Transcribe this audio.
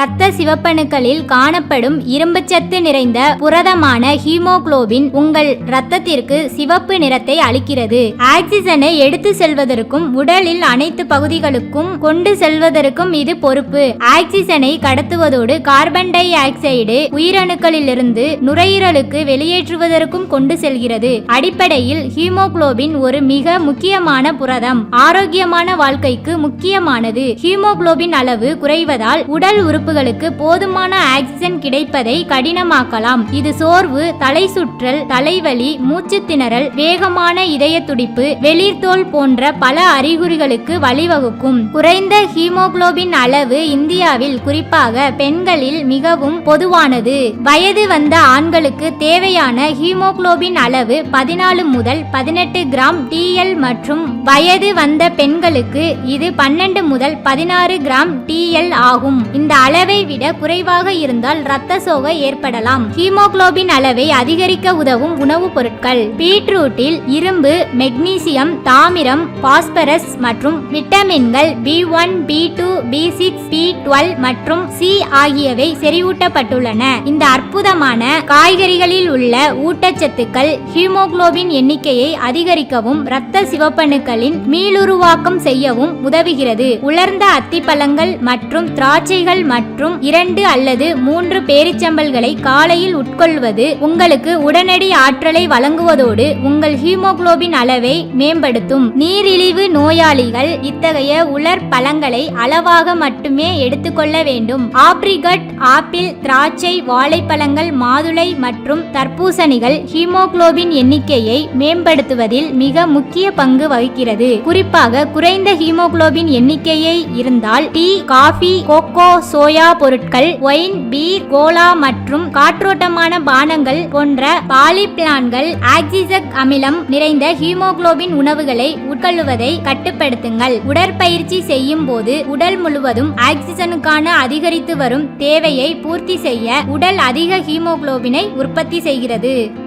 இரத்த சிவப்பணுக்களில் காணப்படும் இரும்புச்சத்து நிறைந்த புரதமான ஹீமோகுளோபின் உங்கள் இரத்தத்திற்கு சிவப்பு நிறத்தை அளிக்கிறது. ஆக்சிஜனை எடுத்து செல்வதற்கும் உடலில் அனைத்து பகுதிகளுக்கும் கொண்டு செல்வதற்கும் இது பொறுப்பு. ஆக்சிஜனை கடத்துவதோடு கார்பன் டை ஆக்சைடு உயிரணுக்களிலிருந்து நுரையீரலுக்கு வெளியேற்றுவதற்கும் கொண்டு செல்கிறது. அடிப்படையில் ஹீமோகுளோபின் ஒரு மிக முக்கியமான புரதம். ஆரோக்கியமான வாழ்க்கைக்கு முக்கியமானது. ஹீமோகுளோபின் அளவு குறைவதால் உடல் உறுப்பு உறுப்புகளுக்கு போதுமான ஆக்சிஜன் கிடைப்பதை கடினமாக்கலாம். இது சோர்வு தலை சுற்றல் தலைவலி மூச்சு திணறல் வேகமான இதய துடிப்பு வெளிர்தோல் போன்ற பல அறிகுறிகளுக்கு வழிவகுக்கும். குறைந்த ஹீமோகுளோபின் அளவு இந்தியாவில் குறிப்பாக பெண்களில் மிகவும் பொதுவானது. வயது வந்த ஆண்களுக்கு தேவையான ஹீமோகுளோபின் அளவு பதினாலு முதல் பதினெட்டு கிராம் டிஎல் மற்றும் வயது வந்த பெண்களுக்கு இது பன்னெண்டு முதல் பதினாறு கிராம் டிஎல் ஆகும். இந்த அளவு விட குறைவாக இருந்தால் இரத்த சோகை ஏற்படலாம். ஹீமோகுளோபின் அளவை அதிகரிக்க உதவும் உணவுப் பொருட்கள். பீட்ரூட்டில் இரும்பு மெக்னீசியம் தாமிரம் பாஸ்பரஸ் மற்றும் விட்டமின்கள் B one B two B six B twelve மற்றும் சி ஆகியவை செறிவூட்டப்பட்டுள்ளன. இந்த அற்புதமான காய்கறிகளில் உள்ள ஊட்டச்சத்துக்கள் ஹீமோகுளோபின் எண்ணிக்கையை அதிகரிக்கவும் இரத்த சிவப்பணுக்களின் மீளுருவாக்கம் செய்யவும் உதவுகிறது. உலர்ந்த அத்திப்பழங்கள் மற்றும் திராட்சைகள் மற்றும் மற்றும் இரண்டு அல்லது மூன்று பேரிச்சம்பல்களை காலையில் உட்கொள்வது உங்களுக்கு உடனடி ஆற்றலை வழங்குவதோடு உங்கள் ஹீமோகுளோபின் அளவை மேம்படுத்தும். நீரிழிவு நோயாளிகள் இத்தகைய உலர் பழங்களை அளவாக மட்டுமே எடுத்துக்கொள்ள வேண்டும். ஆப்ரிகட் ஆப்பிள் திராட்சை வாழைப்பழங்கள் மாதுளை மற்றும் தர்பூசணிகள் ஹீமோகுளோபின் எண்ணிக்கையை மேம்படுத்துவதில் மிக முக்கிய பங்கு வகிக்கிறது. குறிப்பாக குறைந்த ஹீமோகுளோபின் எண்ணிக்கையை இருந்தால் டீ காஃபி கோகோ சோயா பொருட்கள் ஒயின் பீர் கோலா மற்றும் காற்றோட்டமான பானங்கள் போன்ற பாலிபிளான்கள் ஆக்சிசக் அமிலம் நிறைந்த ஹீமோகுளோபின் உணவுகளை உட்கொள்வதை கட்டுப்படுத்துங்கள். உடற்பயிற்சி செய்யும் போது உடல் முழுவதும் ஆக்சிஜனுக்கான அதிகரித்து வரும் தேவையை பூர்த்தி செய்ய உடல் அதிக ஹீமோகுளோபினை உற்பத்தி செய்கிறது.